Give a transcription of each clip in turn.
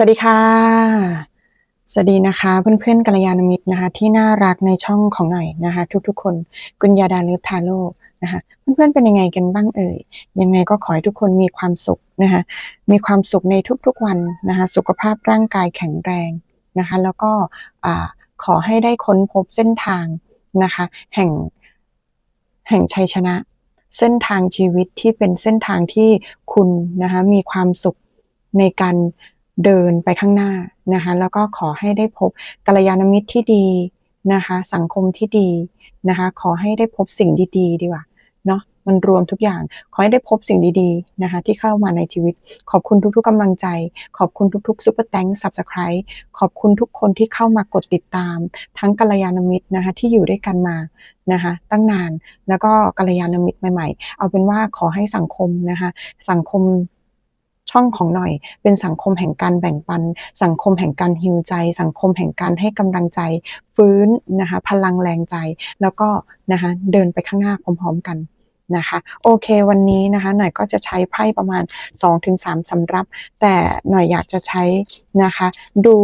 สวัสดีค่ะ สวัสดีนะคะเพื่อนๆกัลยาณมิตรนะคะ ที่น่ารักในช่องของหน่อยนะคะ ทุกๆ คนกุญญาดาเลิฟทาโร่นะคะเพื่อนๆเป็นยังไงกันบ้างเอ่ยยังไงก็ขอให้ทุกคนมีความสุขนะคะมีความสุขในทุกๆวันนะคะ สุขภาพร่างกายแข็งแรงนะคะ แล้วก็ขอให้ได้ค้นพบเส้นทางนะคะ แห่งแห่งชัยชนะ เส้นทางชีวิตที่เป็นเส้นทางที่คุณนะคะมีความสุขในการ เดินไปข้างหน้านะคะแล้วก็ขอให้ได้พบกัลยาณมิตรที่ดีนะคะสังคมที่ดีนะคะขอให้ได้พบสิ่งดีๆ ดีกว่าเนาะมันรวมทุกอย่าง ขอให้ได้พบสิ่งดีๆนะคะที่เข้ามาในชีวิต ขอบคุณทุกๆกำลังใจ ขอบคุณทุกๆซุปเปอร์แตงสับสไครต์ขอบคุณทุกคนที่เข้ามากดติดตาม ทั้งกัลยาณมิตรนะคะที่อยู่ด้วยกันมานะคะตั้งนานแล้วก็กัลยาณมิตรใหม่ ๆ เอาเป็นว่าขอให้สังคมนะคะสังคม ช่องของหน่อย เป็นสังคมแห่งการแบ่งปัน สังคมแห่งการฮิวใจ สังคมแห่งการให้กำลังใจ ฟื้นนะคะพลังแรงใจ แล้วก็นะคะเดินไปข้างหน้าพร้อม ๆ กันนะคะโอเควันนี้นะคะหน่อยก็จะใช้ไพ่ประมาณ 2-3สำรับ แต่หน่อยอยากจะใช้นะคะดู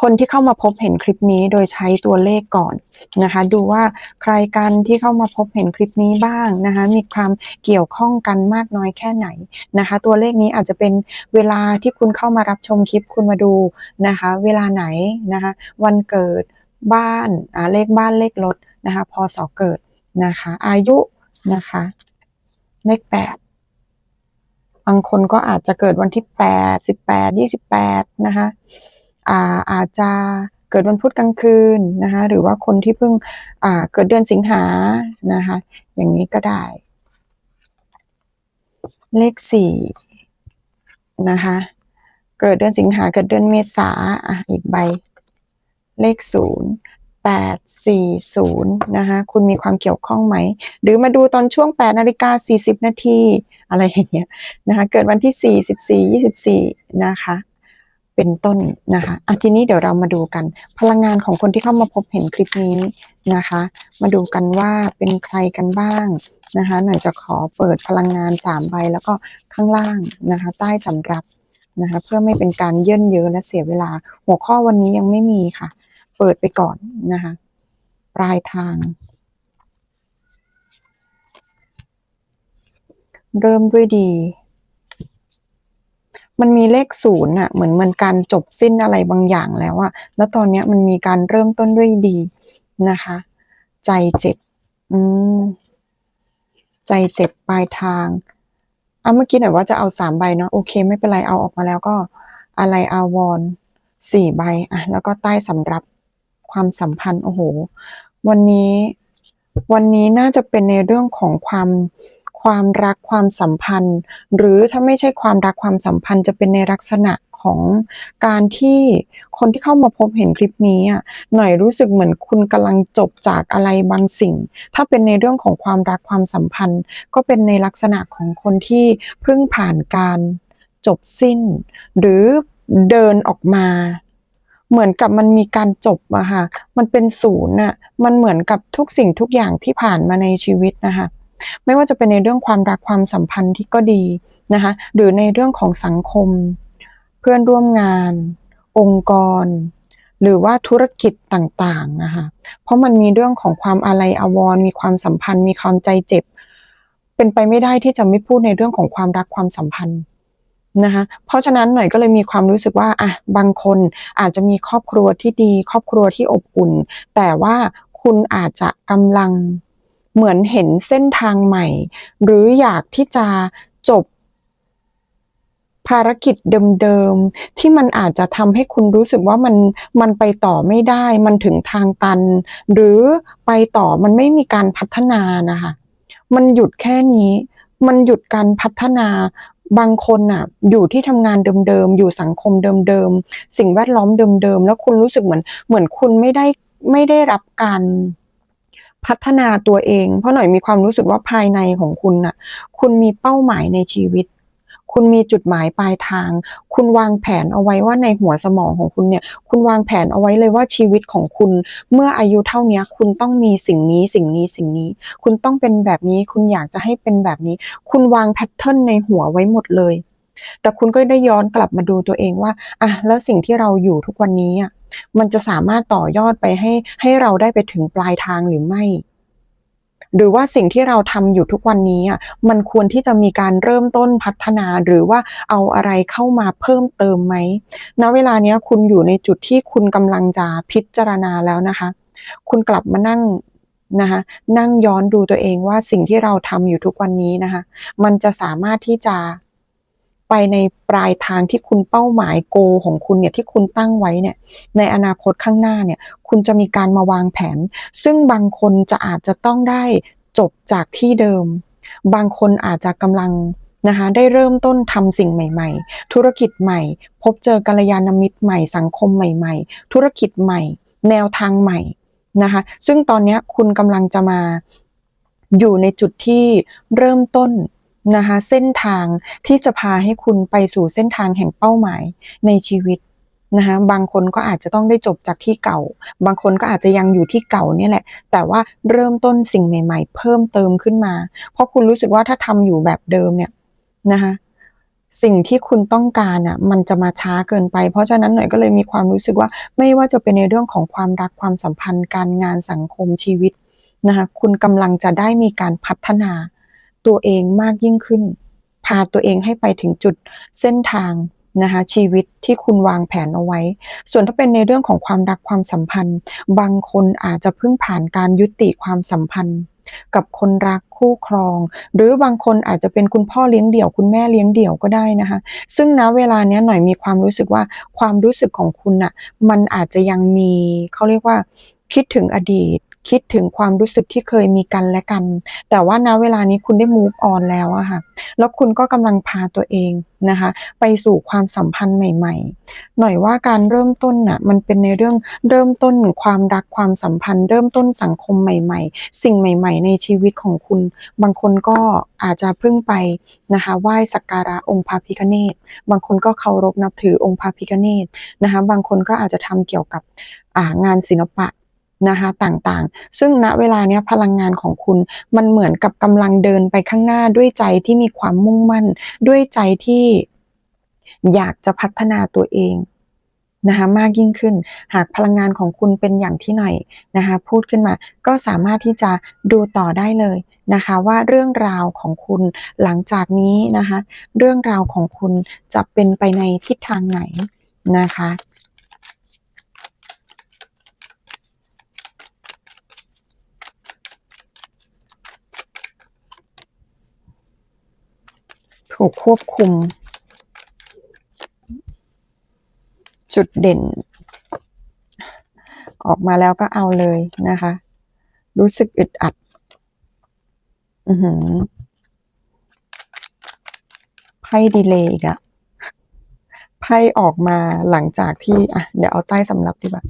คนที่เข้ามาพบเห็นคลิปนี้โดยใช้ตัวเลขก่อนนะคะ ดูว่าใครกันที่เข้ามาพบเห็นคลิปนี้บ้างนะคะ มีความเกี่ยวข้องกันมากน้อยแค่ไหนนะคะ ตัวเลขนี้อาจจะเป็นเวลาที่คุณเข้ามารับชมคลิปคุณมาดูนะคะ เวลาไหนนะคะ วันเกิดบ้านอ่าเลขบ้านเลขรถนะคะพศเกิดนะคะ อายุนะคะเลขแปดบางคนก็อาจจะเกิดวันที่แปดสิบแปดยี่สิบแปดนะคะ อาอาจจะเกิดวันพุธกลางคืนนะคะหรือว่าคนที่เพิ่งเกิดเดือนสิงหานะคะอย่างนี้ก็ได้ เลขสี่นะคะเกิดเดือนสิงหาเกิดเดือนเมษาอะอีกใบ เลขศูนย์แปดสี่ศูนย์นะคะคุณมีความเกี่ยวข้องไหม หรือมาดูตอนช่วงแปดนาฬิกาสี่สิบนาทีอะไรอย่างเงี้ยนะคะเกิดวันที่สี่สิบสี่ยี่สิบสี่นะคะ เป็นต้นนะคะอะทีนี้เดี๋ยวเรามาดูกัน พลังงานของคนที่เข้ามาพบเห็นคลิปนี้นะคะ มาดูกันว่าเป็นใครกันบ้างนะคะ หน่อยจะขอเปิดพลังงาน3ใบแล้วก็ข้างล่างนะคะ ใต้สำรับนะคะ เพื่อไม่เป็นการเยื่นเยอะและเสียเวลา หัวข้อวันนี้ยังไม่มีค่ะ เปิดไปก่อนนะคะ ปลายทาง เริ่มด้วยดี มันมีเลขศูนย์อะเหมือนมันการจบสิ้นอะไรบางอย่างแล้วอะแล้วตอนเนี้ยมันมีการเริ่มต้นด้วยดีนะคะ ใจเจ็บ อืม ใจเจ็บปลายทางอะเมื่อกี้หน่อยว่าจะเอาสามใบเนาะโอเค ไม่เป็นไรเอาออกมาแล้วก็ อะไรอาวรสี่ใบอะแล้วก็ใต้สำรับความสัมพันธ์โอ้โห วันนี้วันนี้น่าจะเป็นในเรื่องของความ ความรักความสัมพันธ์ หรือถ้าไม่ใช่ความรักความสัมพันธ์จะเป็นในลักษณะของการที่คนที่เข้ามาพบเห็นคลิปนี้อะหน่อยรู้สึกเหมือนคุณกำลังจบจากอะไรบางสิ่ง ถ้าเป็นในเรื่องของความรักความสัมพันธ์ ก็เป็นในลักษณะของคนที่เพิ่งผ่านการจบสิ้น หรือเดินออกมา เหมือนกับมันมีการจบอะค่ะมันเป็นศูนย์อะมันเหมือนกับทุกสิ่งทุกอย่างที่ผ่านมาในชีวิตนะคะ ไม่ว่าจะเป็นในเรื่องความรักความสัมพันธ์ที่ก็ดีนะคะหรือในเรื่องของสังคม เพื่อนร่วมงาน องค์กร หรือว่าธุรกิจต่างๆนะคะเพราะมันมีเรื่องของความอาลัยอวรมีความสัมพันธ์ มีความใจเจ็บ เป็นไปไม่ได้ที่จะไม่พูดในเรื่องของความรักความสัมพันธ์นะคะเพราะฉะนั้นหน่อยก็เลยมีความรู้สึกว่าอะบางคนอาจจะมีครอบครัวที่ดี ครอบครัวที่อบอุ่น แต่ว่าคุณอาจจะกำลัง เหมือนเห็นเส้นทางใหม่ หรืออยากที่จะจบภารกิจเดิมๆ ที่มันอาจจะทำให้คุณรู้สึกว่ามันมันไปต่อไม่ได้ มันถึงทางตัน หรือไปต่อมันไม่มีการพัฒนานะคะ มันหยุดแค่นี้ มันหยุดการพัฒนาบางคนน่ะอยู่ที่ทำงานเดิมๆ อยู่สังคมเดิมๆ สิ่งแวดล้อมเดิมๆ แล้วคุณรู้สึกเหมือนเหมือนคุณไม่ได้ไม่ได้รับการ พัฒนาตัวเอง เพราะหน่อยมีความรู้สึกว่าภายในของคุณน่ะ คุณมีเป้าหมายในชีวิต คุณมีจุดหมายปลายทาง คุณวางแผนเอาไว้ว่าในหัวสมองของคุณเนี่ย คุณวางแผนเอาไว้เลยว่าชีวิตของคุณ เมื่ออายุเท่านี้คุณต้องมีสิ่งนี้สิ่งนี้สิ่งนี้ คุณต้องเป็นแบบนี้ คุณอยากจะให้เป็นแบบนี้ คุณวางแพทเทิร์นในหัวไว้หมดเลย แต่คุณก็ได้ย้อนกลับมาดูตัวเองว่าอะแล้วสิ่งที่เราอยู่ทุกวันนี้อะ มันจะสามารถต่อยอดไปให้ให้เราได้ไปถึงปลายทางหรือไม่ หรือว่าสิ่งที่เราทำอยู่ทุกวันนี้อะมันควรที่จะมีการเริ่มต้นพัฒนาหรือว่าเอาอะไรเข้ามาเพิ่มเติมไหมณเวลานี้คุณอยู่ในจุดที่คุณกำลังจะพิจารณาแล้วนะคะ คุณกลับมานั่งนะคะนั่งย้อนดูตัวเองว่าสิ่งที่เราทำอยู่ทุกวันนี้นะคะ มันจะสามารถที่จะ ไปในปลายทางที่คุณเป้าหมายโกของคุณเนี่ยที่คุณตั้งไว้เนี่ยในอนาคตข้างหน้าเนี่ยคุณจะมีการมาวางแผน ซึ่งบางคนจะอาจจะต้องได้จบจากที่เดิม บางคนอาจจะกำลังนะคะได้เริ่มต้นทำสิ่งใหม่ ๆ ธุรกิจใหม่ พบเจอกัลยาณมิตรใหม่สังคมใหม่ ๆ ธุรกิจใหม่ แนวทางใหม่นะคะซึ่งตอนนี้คุณกำลังจะมาอยู่ในจุดที่เริ่มต้น นะคะเส้นทางที่จะพาให้คุณไปสู่เส้นทางแห่งเป้าหมายในชีวิตนะคะบางคนก็อาจจะต้องได้จบจากที่เก่า บางคนก็อาจจะยังอยู่ที่เก่านี่แหละ แต่ว่าเริ่มต้นสิ่งใหม่ ๆ เพิ่มเติมขึ้นมา เพราะคุณรู้สึกว่าถ้าทำอยู่แบบเดิมเนี่ยนะคะสิ่งที่คุณต้องการอะมันจะมาช้าเกินไป เพราะฉะนั้นหน่อยก็เลยมีความรู้สึกว่าไม่ว่าจะเป็นในเรื่องของความรักความสัมพันธ์ การงานสังคมชีวิตนะคะคุณกำลังจะได้มีการพัฒนา ตัวเองมากยิ่งขึ้น พาตัวเองให้ไปถึงจุดเส้นทางนะคะชีวิตที่คุณวางแผนเอาไว้ ส่วนถ้าเป็นในเรื่องของความรักความสัมพันธ์ บางคนอาจจะเพิ่งผ่านการยุติความสัมพันธ์ กับคนรักคู่ครอง หรือบางคนอาจจะเป็นคุณพ่อเลี้ยงเดี่ยว คุณแม่เลี้ยงเดี่ยวก็ได้นะคะ ซึ่งณเวลาเนี้ยหน่อยมีความรู้สึกว่าความรู้สึกของคุณน่ะมันอาจจะยังมีเขาเรียกว่าคิดถึงอดีต คิดถึงความรู้สึกที่เคยมีกันและกัน แต่ว่าณเวลานี้คุณได้ move on แล้วอะค่ะ แล้วคุณก็กำลังพาตัวเองนะคะ ไปสู่ความสัมพันธ์ใหม่ ๆ หน่อยว่าการเริ่มต้นน่ะมันเป็นในเรื่องเริ่มต้นความรักความสัมพันธ์ เริ่มต้นสังคมใหม่ ๆ สิ่งใหม่ ๆ ในชีวิตของคุณ บางคนก็อาจจะเพึ่งไปนะคะไหว้สักการะองค์พระพิฆเนศบางคนก็เคารพนับถือองค์พระพิฆเนศนะคะ บางคนก็อาจจะทำเกี่ยวกับงานศิลปะ นะคะต่างๆ ซึ่งณเวลาเนี้ยพลังงานของคุณมันเหมือนกับกำลังเดินไปข้างหน้าด้วยใจที่มีความมุ่งมั่น ด้วยใจที่อยากจะพัฒนาตัวเองนะคะมากยิ่งขึ้น หากพลังงานของคุณเป็นอย่างที่หน่อยนะคะพูดขึ้นมาก็สามารถที่จะดูต่อได้เลยนะคะว่าเรื่องราวของคุณหลังจากนี้นะคะเรื่องราวของคุณจะเป็นไปในทิศทางไหนนะคะ ถูกควบคุม จุดเด่น ออกมาแล้วก็เอาเลยนะคะ รู้สึกอึดอัด อือหือไพ่ดีเลย์อีกอะไพ่ออกมาหลังจากที่ อะ เดี๋ยวเอาใต้สำรับดีกว่า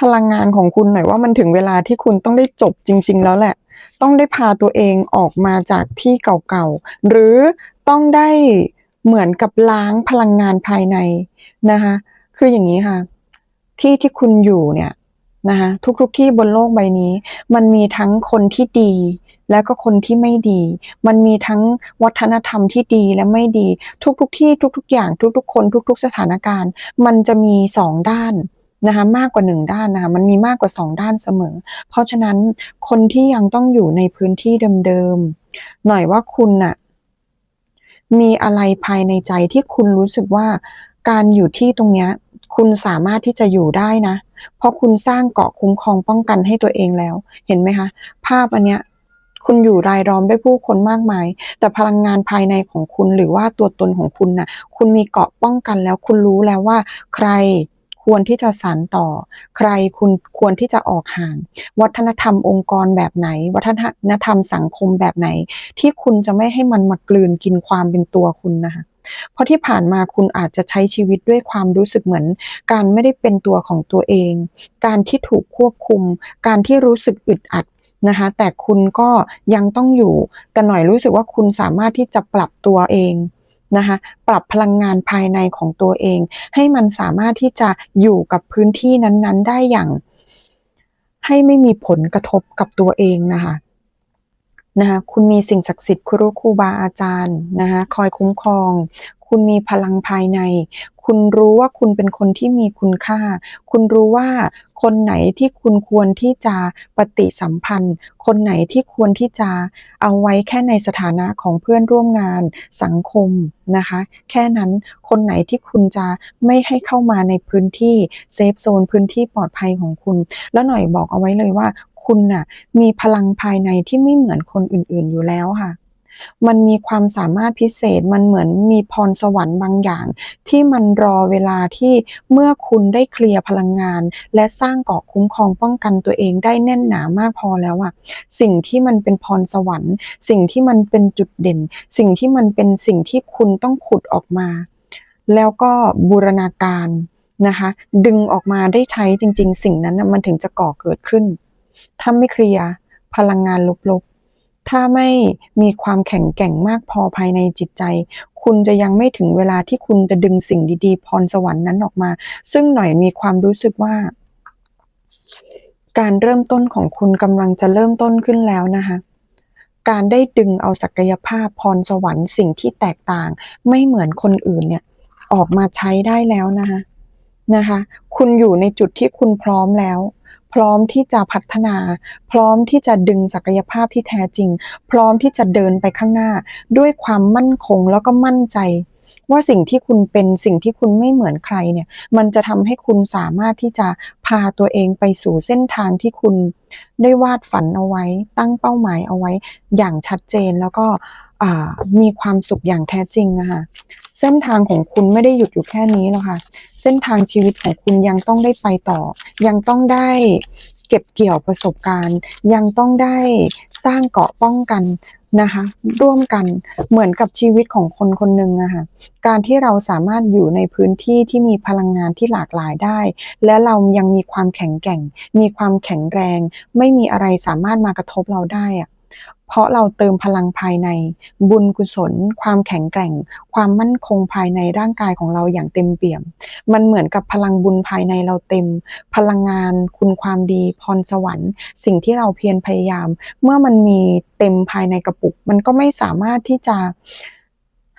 พลังงานของคุณหน่อยว่ามันถึงเวลาที่คุณต้องได้จบจริง ๆ แล้วแหละ ต้องได้พาตัวเองออกมาจากที่เก่าๆ หรือต้องได้เหมือนกับล้างพลังงานภายในนะคะคืออย่างนี้ค่ะ ที่ที่คุณอยู่เนี่ยนะคะทุกๆที่บนโลกใบนี้ มันมีทั้งคนที่ดี แล้วก็คนที่ไม่ดี มันมีทั้งวัฒนธรรมที่ดีและไม่ดี ทุกๆที่ทุก ๆ อย่าง ทุก ๆ คน ทุก ๆ สถานการณ์ มันจะมีสองด้าน นะคะมากกว่าหนึ่งด้านนะคะมันมีมากกว่าสองด้านเสมอ เพราะฉะนั้นคนที่ยังต้องอยู่ในพื้นที่เดิมๆหน่อยว่าคุณน่ะมีอะไรภายในใจที่คุณรู้สึกว่าการอยู่ที่ตรงเนี้ยคุณสามารถที่จะอยู่ได้นะ เพราะคุณสร้างเกาะคุ้มครองป้องกันให้ตัวเองแล้ว เห็นไหมคะ ภาพอันเนี้ยคุณอยู่รายล้อมด้วยผู้คนมากมาย แต่พลังงานภายในของคุณหรือว่าตัวตนของคุณน่ะ คุณมีเกาะป้องกันแล้วคุณรู้แล้วว่าใคร ควรที่จะสานต่อ ใครคุณควรที่จะออกห่าง วัฒนธรรมองค์กรแบบไหน วัฒนธรรมสังคมแบบไหน ที่คุณจะไม่ให้มันมากลืนกินความเป็นตัวคุณนะคะเพราะที่ผ่านมาคุณอาจจะใช้ชีวิตด้วยความรู้สึกเหมือน การไม่ได้เป็นตัวของตัวเอง การที่ถูกควบคุม การที่รู้สึกอึดอัดนะคะแต่คุณก็ยังต้องอยู่ แต่หน่อยรู้สึกว่าคุณสามารถที่จะปรับตัวเอง นะคะปรับพลังงานภายในของตัวเอง ให้มันสามารถที่จะอยู่กับพื้นที่นั้นๆ ได้อย่าง ให้ไม่มีผลกระทบกับตัวเองนะคะ นะคะคุณมีสิ่งศักดิ์สิทธิ์ครูครูบาอาจารย์นะคะคอยคุ้มครอง คุณมีพลังภายใน คุณรู้ว่าคุณเป็นคนที่มีคุณค่า คุณรู้ว่าคนไหนที่คุณควรที่จะปฏิสัมพันธ์ คนไหนที่ควรที่จะเอาไว้แค่ในสถานะของเพื่อนร่วมงานสังคมนะคะ แค่นั้นคนไหนที่คุณจะไม่ให้เข้ามาในพื้นที่เซฟโซนพื้นที่ปลอดภัยของคุณ แล้วหน่อยบอกเอาไว้เลยว่า คุณน่ะมีพลังภายในที่ไม่เหมือนคนอื่นๆอยู่แล้วค่ะ มันมีความสามารถพิเศษมันเหมือนมีพรสวรรค์บางอย่าง ที่มันรอเวลาที่เมื่อคุณได้เคลียร์พลังงาน และสร้างเกาะคุ้มครองป้องกันตัวเองได้แน่นหนามากพอแล้วอะสิ่งที่มันเป็นพรสวรรค์ สิ่งที่มันเป็นจุดเด่น สิ่งที่มันเป็นสิ่งที่คุณต้องขุดออกมา แล้วก็บูรณาการนะคะดึงออกมาได้ใช้จริง ๆ สิ่งนั้นมันถึงจะก่อเกิดขึ้น ถ้าไม่เคลียร์พลังงานลบๆ ถ้าไม่มีความแข็งแกร่งมากพอภายในจิตใจ คุณจะยังไม่ถึงเวลาที่คุณจะดึงสิ่งดีๆ พรสวรรค์นั้นออกมา ซึ่งหน่อยมีความรู้สึกว่า การเริ่มต้นของคุณกำลังจะเริ่มต้นขึ้นแล้วนะคะการได้ดึงเอาศักยภาพพรสวรรค์สิ่งที่แตกต่าง ไม่เหมือนคนอื่นเนี่ยออกมาใช้ได้แล้วนะคะนะคะ คุณอยู่ในจุดที่คุณพร้อมแล้ว ร้อมที่จะพัฒนา พร้อมที่จะดึงศักยภาพที่แท้จริง พร้อมที่จะเดินไปข้างหน้า ด้วยความมั่นคงแล้วก็มั่นใจ ว่าสิ่งที่คุณเป็นสิ่งที่คุณไม่เหมือนใครเนี่ย มันจะทำให้คุณสามารถที่จะพาตัวเองไปสู่เส้นทางที่คุณได้วาดฝันเอาไว้ ตั้งเป้าหมายเอาไว้ อย่างชัดเจนแล้วก็ มีความสุขอย่างแท้จริงอะคะเส้นทางของคุณไม่ได้หยุดอยู่แค่นี้หรอกค่ะเส้นทางชีวิตของคุณยังต้องได้ไปต่อ ยังต้องได้เก็บเกี่ยวประสบการณ์ ยังต้องได้สร้างเกาะป้องกันนะคะร่วมกันเหมือนกับชีวิตของคนคนหนึ่งอะค่ะการที่เราสามารถอยู่ในพื้นที่ที่มีพลังงานที่หลากหลายได้ และเรายังมีความแข็งแกร่ง มีความแข็งแรง ไม่มีอะไรสามารถมากระทบเราได้อะ เพราะเราเติมพลังภายใน บุญกุศล ความแข็งแกร่ง ความมั่นคงภายในร่างกายของเราอย่างเต็มเปี่ยม มันเหมือนกับพลังบุญภายในเราเต็ม พลังงาน คุณความดี พรสวรรค์ สิ่งที่เราเพียรพยายาม เมื่อมันมีเต็มภายในกระปุก มันก็ไม่สามารถที่จะ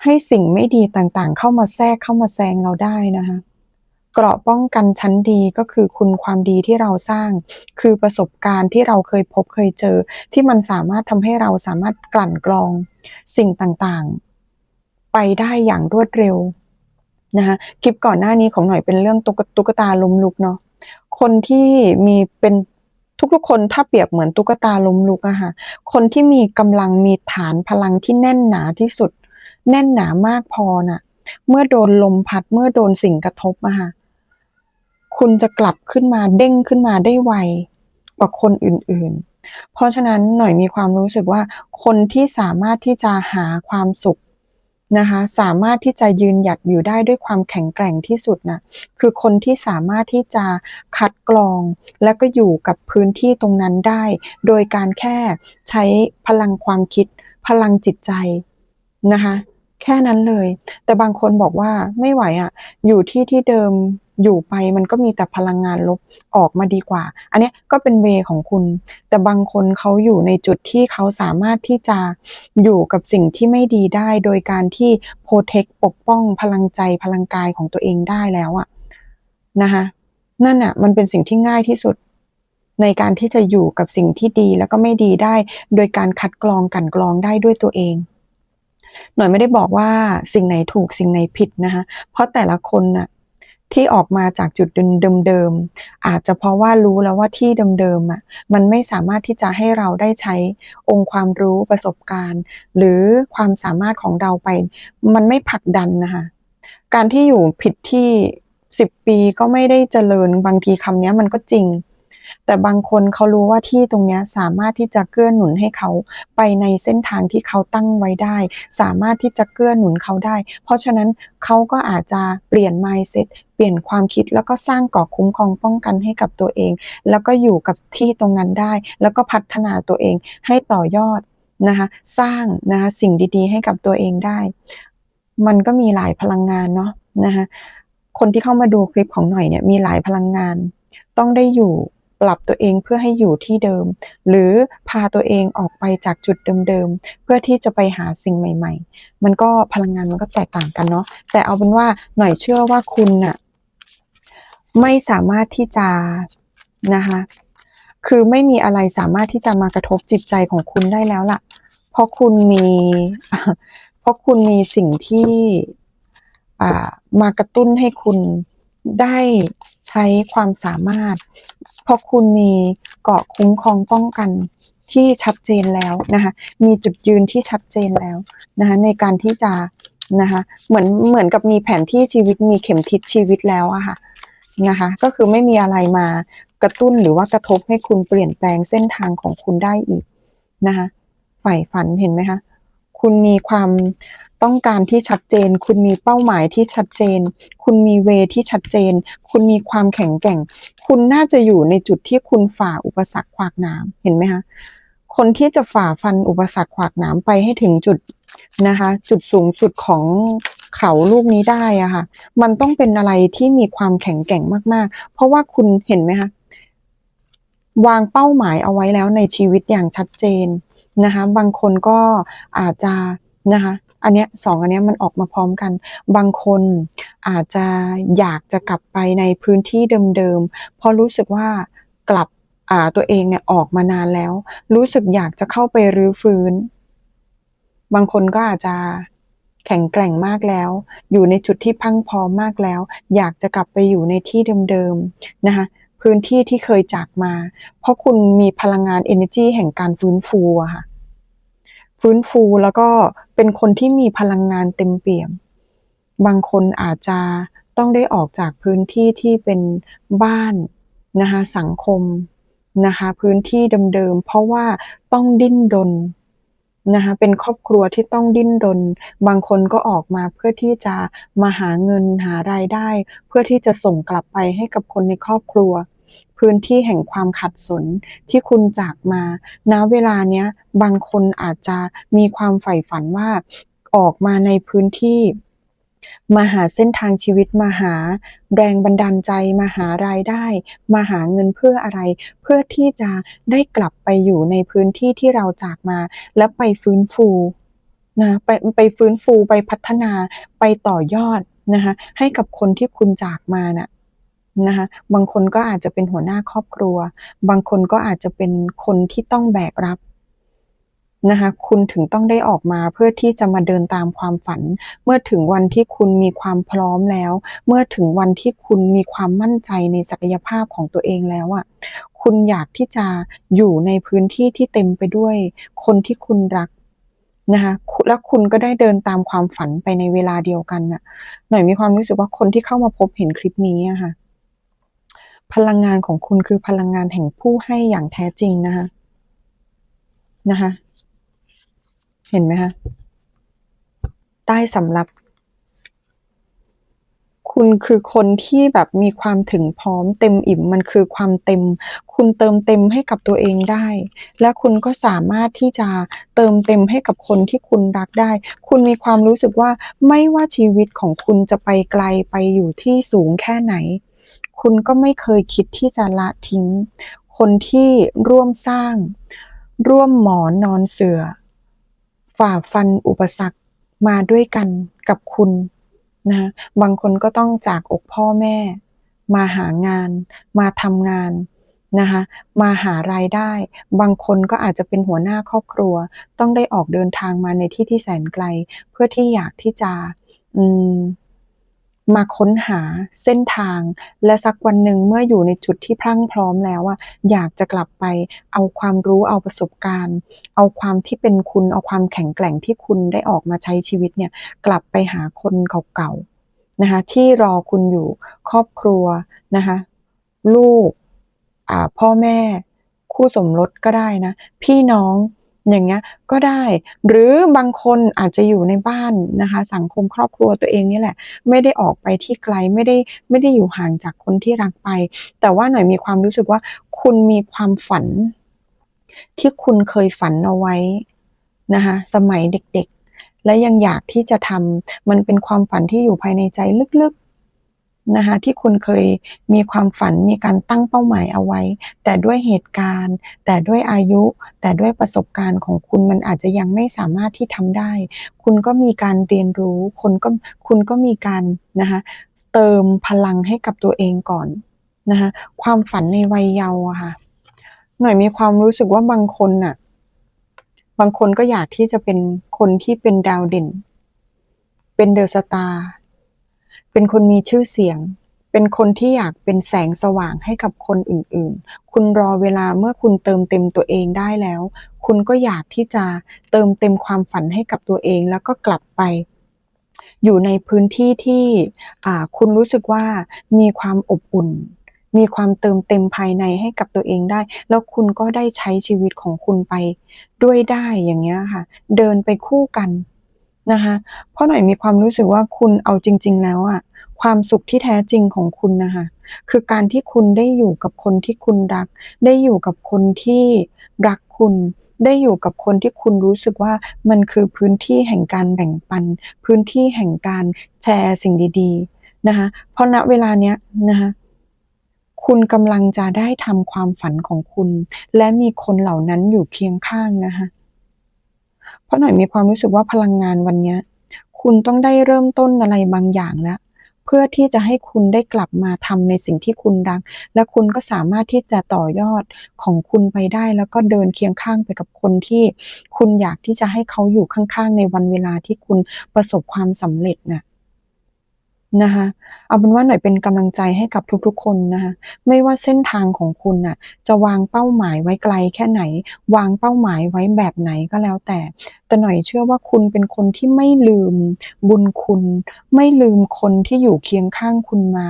ให้สิ่งไม่ดีต่างๆ เข้ามาแทรกเข้ามาแซงเราได้นะคะ เกราะป้องกันชั้นดีก็คือคุณความดีที่เราสร้าง คือประสบการณ์ที่เราเคยพบเคยเจอ ที่มันสามารถทำให้เราสามารถกลั่นกรองสิ่งต่างๆ ไปได้อย่างรวดเร็วนะคะคลิปก่อนหน้านี้ของหน่อยเป็นเรื่องตุ๊กต๊กตาล้มลุกเนาะคนที่มีเป็นทุกๆคนถ้าเปรียบเหมือนตุ๊กตาล้มลุกอะค่ะคนที่มีกำลังมีฐานพลังที่แน่นหนาที่สุด แน่นหนามากพอน่ะ เมื่อโดนลมพัดเมื่อโดนสิ่งกระทบอะค่ะ คุณจะกลับขึ้นมาเด้งขึ้นมาได้ไวกว่าคนอื่นๆ เพราะฉะนั้นหน่อยมีความรู้สึกว่า คนที่สามารถที่จะหาความสุขนะคะสามารถที่จะยืนหยัดอยู่ได้ด้วยความแข็งแกร่งที่สุดนะคือคนที่สามารถที่จะคัดกรอง แล้วก็อยู่กับพื้นที่ตรงนั้นได้ โดยการแค่ใช้พลังความคิด พลังจิตใจนะคะแค่นั้นเลย แต่บางคนบอกว่าไม่ไหวอะ่ะอยู่ที่ที่เดิม อยู่ไปมันก็มีแต่พลังงานลบออกมาดีกว่า อันนี้ก็เป็นเวของคุณ แต่บางคนเขาอยู่ในจุดที่เขาสามารถที่จะอยู่กับสิ่งที่ไม่ดีได้ โดยการที่โปรเทคปกป้องพลังใจพลังกายของตัวเองได้แล้วอะนะคะนั่นอะมันเป็นสิ่งที่ง่ายที่สุดในการที่จะอยู่กับสิ่งที่ดีแล้วก็ไม่ดีได้ โดยการคัดกรองกันกรองได้ด้วยตัวเอง หน่อยไม่ได้บอกว่าสิ่งไหนถูกสิ่งไหนผิดนะคะเพราะแต่ละคนน่ะ ที่ออกมาจากจุดเดิมๆอาจจะเพราะว่ารู้แล้วว่าที่เดิมๆอะมันไม่สามารถที่จะให้เราได้ใช้องค์ความรู้ประสบการณ์ หรือความสามารถของเราไป มันไม่ผลักดันนะคะการที่อยู่ผิดที่สิบปีก็ไม่ได้เจริญบางทีคำนี้มันก็จริง แต่บางคนเขารู้ว่าที่ตรงนี้สามารถที่จะเกื้อหนุนให้เขาไปในเส้นทางที่เขาตั้งไว้ได้ สามารถที่จะเกื้อหนุนเขาได้ เพราะฉะนั้นเขาก็อาจจะเปลี่ยน mindset เปลี่ยนความคิดแล้วก็สร้างเกาะคุ้มครองป้องกันให้กับตัวเอง แล้วก็อยู่กับที่ตรงนั้นได้ แล้วก็พัฒนาตัวเองให้ต่อยอดนะคะสร้างนะคะสิ่งดีๆ ให้กับตัวเองได้ มันก็มีหลายพลังงานเนาะนะคะคนที่เข้ามาดูคลิปของหน่อยเนี่ยมีหลายพลังงาน ต้องได้อยู่ ปรับตัวเองเพื่อให้อยู่ที่เดิม หรือพาตัวเองออกไปจากจุดเดิมๆ เพื่อที่จะไปหาสิ่งใหม่ ๆ มันก็พลังงานมันก็แตกต่างกันเนาะ แต่เอาเป็นว่าหน่อยเชื่อว่าคุณน่ะไม่สามารถที่จะนะคะคือไม่มีอะไรสามารถที่จะมากระทบจิตใจของคุณได้แล้วล่ะ เพราะคุณมี เพราะคุณมีสิ่งที่อ่ามากระตุ้นให้คุณได้ ใช้ความสามารถ เพราะคุณมีเกาะคุ้มครองป้องกันที่ชัดเจนแล้วนะคะมีจุดยืนที่ชัดเจนแล้วนะคะในการที่จะนะคะเหมือนเหมือนกับมีแผนที่ชีวิตมีเข็มทิศชีวิตแล้วอะค่ะนะคะก็คือไม่มีอะไรมากระตุ้นหรือว่ากระทบให้คุณเปลี่ยนแปลงเส้นทางของคุณได้อีกนะคะใฝ่ฝันเห็นไหมคะคุณมีความ ต้องการที่ชัดเจน คุณมีเป้าหมายที่ชัดเจน คุณมีเวที่ชัดเจน คุณมีความแข็งแกร่ง คุณน่าจะอยู่ในจุดที่คุณฝ่าอุปสรรคขวากหน้ำเห็นไหมคะคนที่จะฝ่าฟันอุปสรรคขวากหน้ำไปให้ถึงจุดนะคะ จุดสูงสุดของเขาลูกนี้ได้อะค่ะ มันต้องเป็นอะไรที่มีความแข็งแกร่งมาก ๆ เพราะว่าคุณเห็นไหมคะวางเป้าหมายเอาไว้แล้วในชีวิตอย่างชัดเจนนะคะ บางคนก็อาจจะนะคะ อันเนี้ยสองอันเนี้ยมันออกมาพร้อมกัน บางคนอาจจะอยากจะกลับไปในพื้นที่เดิมๆเพราะรู้สึกว่ากลับอ่าตัวเองเนี่ยออกมานานแล้ว รู้สึกอยากจะเข้าไปรื้อฟื้น บางคนก็อาจจะแข็งแกร่งมากแล้ว อยู่ในจุดที่พังพอมมากแล้ว อยากจะกลับไปอยู่ในที่เดิมๆนะคะพื้นที่ที่เคยจากมา เพราะคุณมีพลังงาน energy แห่งการฟื้นฟูอะค่ะ ฟื้นฟูแล้วก็เป็นคนที่มีพลังงานเต็มเปี่ยม บางคนอาจจะต้องได้ออกจากพื้นที่ที่เป็นบ้านนะคะสังคมนะคะพื้นที่เดิมๆเพราะว่าต้องดิ้นรนนะคะเป็นครอบครัวที่ต้องดิ้นรน บางคนก็ออกมาเพื่อที่จะมาหาเงินหารายได้ เพื่อที่จะส่งกลับไปให้กับคนในครอบครัว พื้นที่แห่งความขัดสนที่คุณจากมาณเวลาเนี้ยบางคนอาจจะมีความใฝ่ฝันว่าออกมาในพื้นที่มาหาเส้นทางชีวิตมาหาแรงบันดาลใจมาหารายได้ มาหาเงินเพื่ออะไร เพื่อที่จะได้กลับไปอยู่ในพื้นที่ที่เราจากมา แล้วไปฟื้นฟูนะไปไปฟื้นฟูไปพัฒนาไปต่อยอดนะคะให้กับคนที่คุณจากมาน่ะ นะคะบางคนก็อาจจะเป็นหัวหน้าครอบครัว บางคนก็อาจจะเป็นคนที่ต้องแบกรับนะคะคุณถึงต้องได้ออกมาเพื่อที่จะมาเดินตามความฝัน เมื่อถึงวันที่คุณมีความพร้อมแล้ว เมื่อถึงวันที่คุณมีความมั่นใจในศักยภาพของตัวเองแล้วอะคุณอยากที่จะอยู่ในพื้นที่ที่เต็มไปด้วย คนที่คุณรักนะคะแล้วคุณก็ได้เดินตามความฝันไปในเวลาเดียวกันน่ะหน่อยมีความรู้สึกว่าคนที่เข้ามาพบเห็นคลิปนี้อะค่ะ พลังงานของคุณคือพลังงานแห่งผู้ให้อย่างแท้จริงนะคะนะคะเห็นไหมคะใต้สำรับ คุณคือคนที่แบบมีความถึงพร้อมเต็มอิ่มมันคือความเต็ม คุณเติมเต็มให้กับตัวเองได้ และคุณก็สามารถที่จะเติมเต็มให้กับคนที่คุณรักได้ คุณมีความรู้สึกว่าไม่ว่าชีวิตของคุณจะไปไกลไปอยู่ที่สูงแค่ไหน คุณก็ไม่เคยคิดที่จะละทิ้ง คนที่ร่วมสร้าง ร่วมหมอนนอนเสือ ฝ่าฟันอุปสรรคมาด้วยกันกับคุณนะบางคนก็ต้องจากอกพ่อแม่ มาหางาน มาทำงานนะคะมาหารายได้ บางคนก็อาจจะเป็นหัวหน้าครอบครัว ต้องได้ออกเดินทางมาในที่ที่แสนไกล เพื่อที่อยากที่จะ อืม มาค้นหาเส้นทาง และสักวันหนึ่งเมื่ออยู่ในจุดที่พรั่งพร้อมแล้วอะอยากจะกลับไปเอาความรู้เอาประสบการณ์ เอาความที่เป็นคุณเอาความแข็งแกร่งที่คุณได้ออกมาใช้ชีวิตเนี่ยกลับไปหาคนเก่าๆนะคะที่รอคุณอยู่ครอบครัวนะคะลูกพ่อแม่คู่สมรสก็ได้นะ พี่น้อง อย่างเงี้ยก็ได้ หรือบางคนอาจจะอยู่ในบ้านนะคะ สังคมครอบครัวตัวเองนี่แหละ ไม่ได้ออกไปที่ไกลไม่ได้ไม่ได้อยู่ห่างจากคนที่รักไป แต่ว่าหน่อยมีความรู้สึกว่า คุณมีความฝัน ที่คุณเคยฝันเอาไว้นะคะสมัยเด็กๆ และยังอยากที่จะทำมันเป็นความฝันที่อยู่ภายในใจลึกๆ นะคะที่คุณเคยมีความฝันมีการตั้งเป้าหมายเอาไว้ แต่ด้วยเหตุการณ์ แต่ด้วยอายุ แต่ด้วยประสบการณ์ของคุณมันอาจจะยังไม่สามารถที่ทำได้ คุณก็มีการเรียนรู้คนก็คุณก็มีการนะคะเติมพลังให้กับตัวเองก่อนนะคะความฝันในวัยเยาว์อะค่ะหน่อยมีความรู้สึกว่าบางคนน่ะ บางคนก็อยากที่จะเป็นคนที่เป็นดาวเด่น เป็นเดอะสตาร์ เป็นคนมีชื่อเสียง เป็นคนที่อยากเป็นแสงสว่างให้กับคนอื่นๆ คุณรอเวลาเมื่อคุณเติมเต็มตัวเองได้แล้ว คุณก็อยากที่จะเติมเต็มความฝันให้กับตัวเองแล้วก็กลับไปอยู่ในพื้นที่ที่คุณรู้สึกว่ามีความอบอุ่น มีความเติมเต็มภายในให้กับตัวเองได้ แล้วคุณก็ได้ใช้ชีวิตของคุณไปด้วยได้อย่างเงี้ยค่ะ เดินไปคู่กัน นะคะเพราะหน่อยมีความรู้สึกว่าคุณเอาจริง ๆ แล้วอะความสุขที่แท้จริงของคุณนะคะคือการที่คุณได้อยู่กับคนที่คุณรัก ได้อยู่กับคนที่รักคุณได้อยู่กับคนที่คุณรู้สึกว่ามันคือพื้นที่แห่งการแบ่งปัน พื้นที่แห่งการแชร์สิ่งดีๆนะคะเพราะณเวลาเนี้ยนะคะคุณกำลังจะได้ทำความฝันของคุณ และมีคนเหล่านั้นอยู่เคียงข้างนะคะ เพราะหน่อยมีความรู้สึกว่าพลังงานวันนี้คุณต้องได้เริ่มต้นอะไรบางอย่างแล้วเพื่อที่จะให้คุณได้กลับมาทำในสิ่งที่คุณรัก และคุณก็สามารถที่จะต่อยอดของคุณไปได้ แล้วก็เดินเคียงข้างไปกับคนที่ คุณอยากที่จะให้เขาอยู่ข้างๆ ในวันเวลาที่คุณประสบความสำเร็จนะ่ะ นะคะเอาเป็นว่าหน่อยเป็นกำลังใจให้กับทุกๆคนนะคะไม่ว่าเส้นทางของคุณน่ะจะวางเป้าหมายไว้ไกลแค่ไหน วางเป้าหมายไว้แบบไหนก็แล้วแต่ แต่หน่อยเชื่อว่าคุณเป็นคนที่ไม่ลืมบุญคุณ ไม่ลืมคนที่อยู่เคียงข้างคุณมา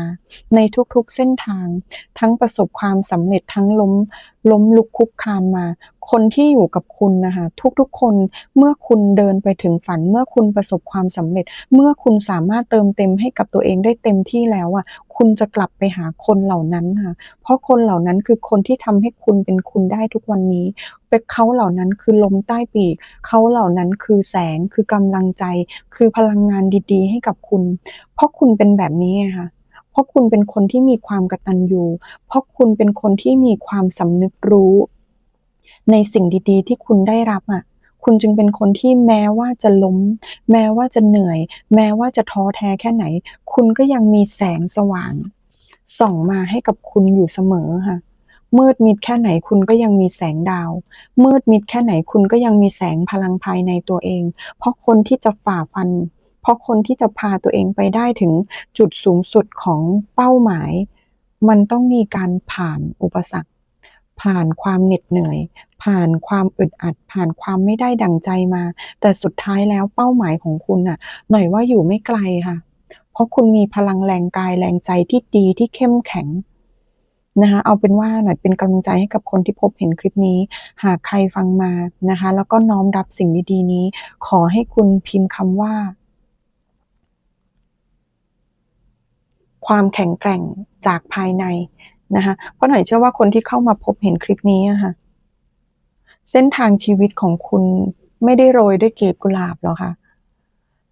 ในทุกๆเส้นทาง ทั้งประสบความสำเร็จทั้งล้ม ล้มลุกคุกคานมา คนที่อยู่กับคุณนะคะทุกๆคนเมื่อคุณเดินไปถึงฝัน เมื่อคุณประสบความสำเร็จ เมื่อคุณสามารถเติมเต็มให้กับตัวเองได้เต็มที่แล้วอะคุณจะกลับไปหาคนเหล่านั้นค่ะ เพราะคนเหล่านั้นคือคนที่ทำให้คุณเป็นคุณได้ทุกวันนี้เป็นเขาเหล่านั้นคือลมใต้ปีกเขาเหล่านั้นคือแสงคือกำลังใจ คือพลังงานดี ๆ ให้กับคุณ เพราะคุณเป็นแบบนี้ค่ะ ราะคุณเป็นคนที่มีความกตัญญู เพราะคุณเป็นคนที่มีความสำนึกรู้ ในสิ่งดีๆ ที่คุณได้รับอะ คุณจึงเป็นคนที่แม้ว่าจะล้ม แม้ว่าจะเหนื่อย แม้ว่าจะท้อแท้แค่ไหน คุณก็ยังมีแสงสว่าง ส่องมาให้กับคุณอยู่เสมอค่ะ มืดมิดแค่ไหนคุณก็ยังมีแสงดาว มืดมิดแค่ไหนคุณก็ยังมีแสงพลังภายในตัวเอง เพราะคนที่จะฝ่าฟัน ราะคนที่จะพาตัวเองไปได้ถึงจุดสูงสุดของเป้าหมาย มันต้องมีการผ่านอุปสรรค ผ่านความเหน็ดเหนื่อย ผ่านความอึดอัด ผ่านความไม่ได้ดังใจมา แต่สุดท้ายแล้วเป้าหมายของคุณน่ะ หน่อยว่าอยู่ไม่ไกลค่ะ เพราะคุณมีพลังแรงกายแรงใจที่ดีที่เข้มแข็งนะคะเอาเป็นว่าหน่อยเป็นกำลังใจให้กับคนที่พบเห็นคลิปนี้ หากใครฟังมานะคะ แล้วก็น้อมรับสิ่งดีๆนี้ ขอให้คุณพิมพ์คำว่า ความแข็งแกร่งจากภายในนะคะเพราะหน่อยเชื่อว่าคนที่เข้ามาพบเห็นคลิปนี้ค่ะเส้นทางชีวิตของคุณไม่ได้โรยด้วยกลีบกุหลาบหรอกค่ะ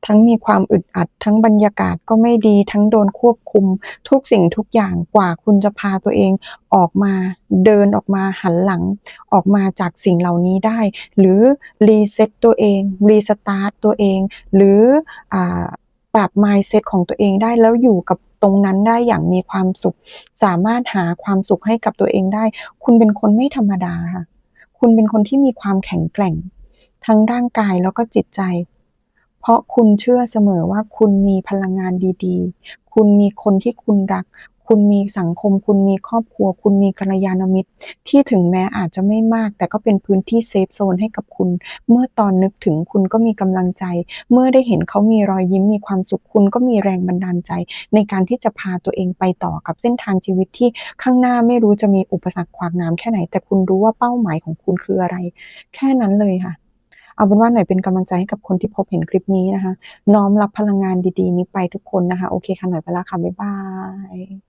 ทั้งมีความอึดอัด ทั้งบรรยากาศก็ไม่ดี ทั้งโดนควบคุม ทุกสิ่งทุกอย่างกว่าคุณจะพาตัวเองออกมาเดินออกมาหันหลัง ออกมาจากสิ่งเหล่านี้ได้ หรือรีเซ็ตตัวเอง รีสตาร์ตตัวเอง หรืออปรับ mindset ของตัวเองได้แล้วอยู่กับ ตรงนั้นได้อย่างมีความสุข สามารถหาความสุขให้กับตัวเองได้ คุณเป็นคนไม่ธรรมดาค่ะ คุณเป็นคนที่มีความแข็งแกร่ง ทั้งร่างกายแล้วก็จิตใจ เพราะคุณเชื่อเสมอว่าคุณมีพลังงานดีๆ คุณมีคนที่คุณรัก คุณมีสังคม คุณมีครอบครัว คุณมีกัลยาณมิตร ที่ถึงแม้อาจจะไม่มาก แต่ก็เป็นพื้นที่เซฟโซนให้กับคุณ เมื่อตอนนึกถึงคุณก็มีกำลังใจ เมื่อได้เห็นเขามีรอยยิ้มมีความสุขคุณก็มีแรงบันดาลใจ ในการที่จะพาตัวเองไปต่อกับเส้นทางชีวิตที่ข้างหน้าไม่รู้จะมีอุปสรรคขวางน้ำแค่ไหน แต่คุณรู้ว่าเป้าหมายของคุณคืออะไร แค่นั้นเลยค่ะเอาเป็นว่าหน่อยเป็นกำลังใจให้กับคนที่พบเห็นคลิปนี้นะคะ น้อมรับพลังงานดีๆ นี้ไปทุกคนนะคะ โอเคค่ะหน่อยไปละค่ะ บ๊ายบาย